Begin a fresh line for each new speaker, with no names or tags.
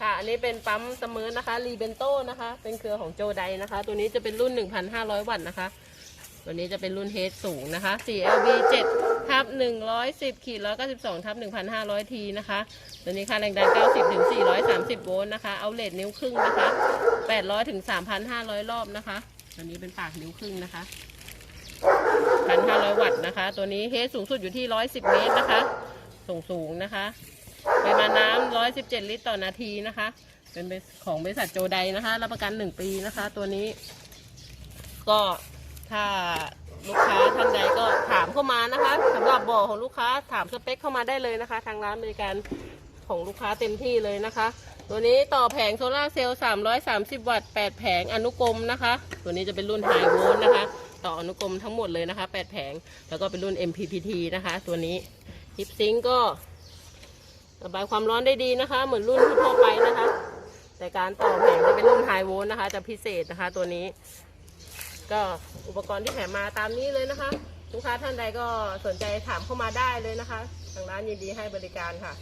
ค่ะ อันนี้เป็นปั๊มสมิร์นะคะรีเบนโตนะคะ เป็นเครือของโจไดนะคะ ตัวนี้จะเป็นรุ่น 1,500 วัตต์นะคะ ตัวนี้จะเป็นรุ่นเฮดสูงนะคะ 4LV 7ทับ110ขีด192ทับ1,500 ทีนะคะ ตัวนี้ค่าแรงดัน 90ถึง430 โวลต์นะคะ เอาเลทนิ้วครึ่งนะคะ 800ถึง3,500 รอบนะคะ ตัวนี้เป็นปากนิ้วครึ่งนะคะ 1,500 วัตต์นะคะ ตัวนี้เฮดสูงสุดอยู่ที่ 110 เมตรนะคะ สูงสูงนะคะ ปริมาณน้ำ117ลิตรต่อนาทีนะคะ เป็นของบริษัทโจไดนะคะ รับประกัน1ปีนะคะ ตัวนี้ ก็ถ้าลูกค้าท่านใดก็ถามเข้ามานะคะสำหรับบ่อของลูกค้าถามสเปคเข้ามาได้เลยนะคะ ทางร้านบริการของลูกค้าเต็มที่เลยนะคะ ตัวนี้ต่อแผงโซลาเซลล์330 วัตต์ 8 แผงอนุกรมนะคะ ตัวนี้จะเป็นรุ่นไฮโวลต์นะคะ ต่ออนุกรมทั้งหมดเลยนะคะ 8 แผง แล้วก็เป็นรุ่น MPPT นะคะ ตัวนี้ฮิปซิงก็ ระบายความร้อนได้ดีนะคะ เหมือนรุ่นทั่วไปนะคะ แต่การต่อแผงจะเป็นรุ่นไฮโวลต์นะคะ จะพิเศษนะคะตัวนี้ ก็อุปกรณ์ที่แถมมาตามนี้เลยนะคะ ลูกค้าท่านใดก็สนใจถามเข้ามาได้เลยนะคะ ทางร้านยินดีให้บริการค่ะ